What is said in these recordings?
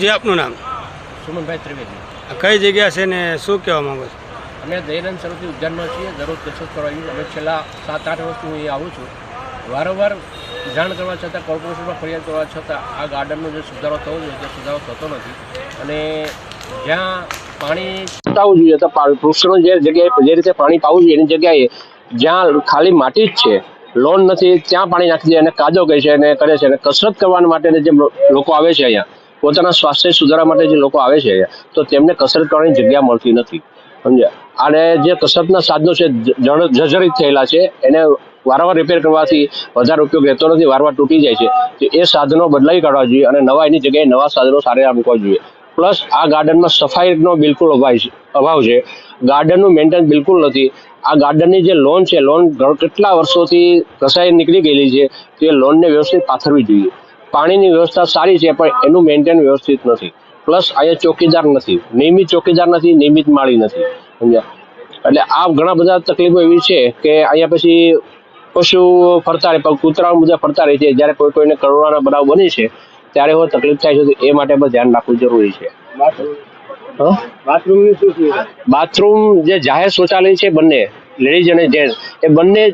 જે આપનું નામ? સુમનભાઈ ત્રિવેદી. આ કઈ જગ્યા છે ને શું કહેવા માંગો છો? અમે દયાનંદ સરસ્વતી ઉદ્યાનમાં છીએ દરરોજ કસરત કરવા આવીએ. અમે છેલ્લા સાત આઠ વર્ષથી હું અહીં આવું છું. વારંવાર જાણ કરવા છતાં કોર્પોરેશનમાં ફરિયાદ કરવા છતાં આ ગાર્ડનનો જે સુધારો થવો જોઈએ તે સુધારો થતો નથી. અને જ્યાં પાણી પાવું જોઈએ તો વૃક્ષોનો જે જગ્યાએ જે રીતે પાણી પાવું જોઈએ એની જગ્યાએ જ્યાં ખાલી માટી જ છે લોન નથી ત્યાં પાણી નાખી દે અને કાદો કહે છે અને કરે છે અને કસરત કરવા માટે જે લોકો આવે છે અહીંયા. પોતાના સ્વાસ્થ્ય સુધારા માટે જે લોકો આવે છે, તો તેમને કસરત કરવાની જગ્યા મળતી નથી. સમજ્યા? અને જે કસરતના સાધનો છે જર્જરિત થયેલા છે, એને વારંવાર રિપેર કરવાથી વધારે ઉપયોગ રહેતો નથી, વારંવાર તૂટી જાય છે. તો એ સાધનો બદલાઈ કાઢવા જોઈએ અને નવા એની જગ્યાએ નવા સાધનો સારા મૂકવા જોઈએ. પ્લસ આ ગાર્ડનમાં સફાઈનો બિલકુલ અભાવ છે ગાર્ડનનું મેન્ટેન બિલકુલ નથી. આ ગાર્ડનની જે લોન છે, લોન કેટલા વર્ષોથી ઘસાઈ નીકળી ગયેલી છે, તે લોનને વ્યવસ્થિત પાથરવી જોઈએ. પાણીની વ્યવસ્થા સારી છે પણ એનું મેન્ટેન વ્યવસ્થિત નથી. પ્લસ અહીંયા ચોકીદાર નથી. નિયમિત ચોકીદાર નથી નિયમિત માળી નથી. સમજ્યા? એટલે આ ઘણા બધા તકલીફો એવી છે કે અહીંયા પછી પશુ ફરતા રહે કૂતરા બધા ફરતા રહે છે. જ્યારે કોઈ કોઈને કરોડાના બનાવ બને છે ત્યારે એવો તકલીફ થાય છે તો એ માટે પણ ધ્યાન રાખવું જરૂરી છે. બાથરૂમ જે જાહેર શૌચાલય છે બંને લેડીઝ અને જેન્ટ્સ એ બંને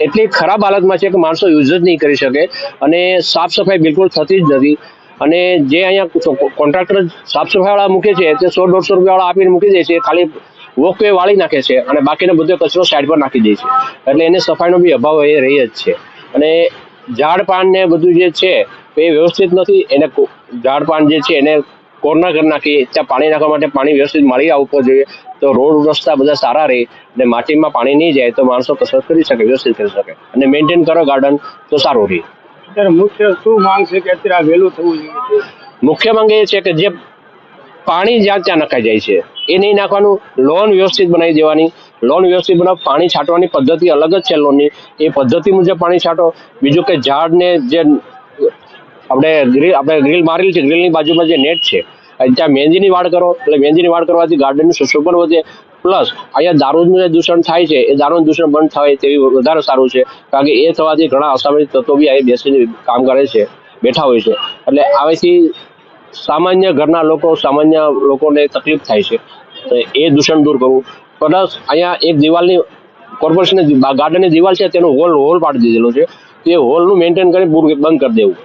એટલી ખરાબ હાલતમાં છે કે માણસો યુઝ જ નહીં કરી શકે અને સાફ સફાઈ બિલકુલ થતી જ નથી. અને જે અહીંયા કોન્ટ્રાક્ટર સાફ સફાઈવાળા મૂકે છે, તે સો દોઢસો રૂપિયાવાળા આપીને મૂકી દે છે, ખાલી વોકવે વાળી નાખે છે અને બાકીનો બધો કચરો સાઈડ પર નાખી દે છે. એટલે એને સફાઈનો બી અભાવ એ રહી જ છે. અને ઝાડ પાન ને બધું જે છે, એ વ્યવસ્થિત નથી. એને ઝાડ પાન જે છે, એને કોર્નર કરી નાખી, ત્યાં પાણી નાખવા માટે પાણી વ્યવસ્થિત મળી આવવું જોઈએ. તો રોડ રસ્તા બધા સારા રહે અને માટીમાં પાણી નહીં જાય તો માણસો કસરત કરી શકે વ્યવસ્થિત કરી શકે. અને મેન્ટેન કરો ગાર્ડન તો સારું રહે. અત્યારે મુખ્ય શું માંગ છે કે અત્યારે આ વહેલું થવું જોઈએ? મુખ્ય માંગ એ છે કે જે પાણી જ્યાં ત્યાં નખાઈ જાય છે એ નહીં નાખવાનું લોન વ્યવસ્થિત બનાવી દેવાની. લોન વ્યવસ્થિત બનાવ પાણી છાંટવાની પદ્ધતિ અલગ જ છે લોનની એ પદ્ધતિ મુજબ પાણી છાંટો. બીજું કે ઝાડને જે આપણે ગ્રીલ આપણે ગ્રીલ મારેલી છે ગ્રીલની બાજુમાં જે નેટ છે ત્યાં મહેંદીની વાડ કરો, એટલે મહેંદીની વાડ કરવાથી ગાર્ડનનું સુશોભન વધે. પ્લસ અહીંયા દારૂનું જે દૂષણ થાય છે, એ દારૂનું દૂષણ બંધ થાય તેવી વધારે સારું છે. કારણ કે એ થવાથી ઘણા અસામાજિક તત્વો બી અહીં બેસીને કામ કરે છે, બેઠા હોય છે. એટલે આવેથી સામાન્ય ઘરના લોકો, સામાન્ય લોકોને તકલીફ થાય છે. એ દૂષણ દૂર કરવું. પ્લસ અહીંયા એક દિવાલની કોર્પોરેશનની ગાર્ડનની દિવાલ છે, તેનો હોલ હોલ પાડી દીધેલો છે. તે હોલનું મેન્ટેન કરી પૂરું બંધ કરી દેવું.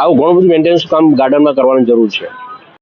આવું ઘણું બધું મેન્ટેનન્સ કામ ગાર્ડનમાં કરવાની જરૂર છે.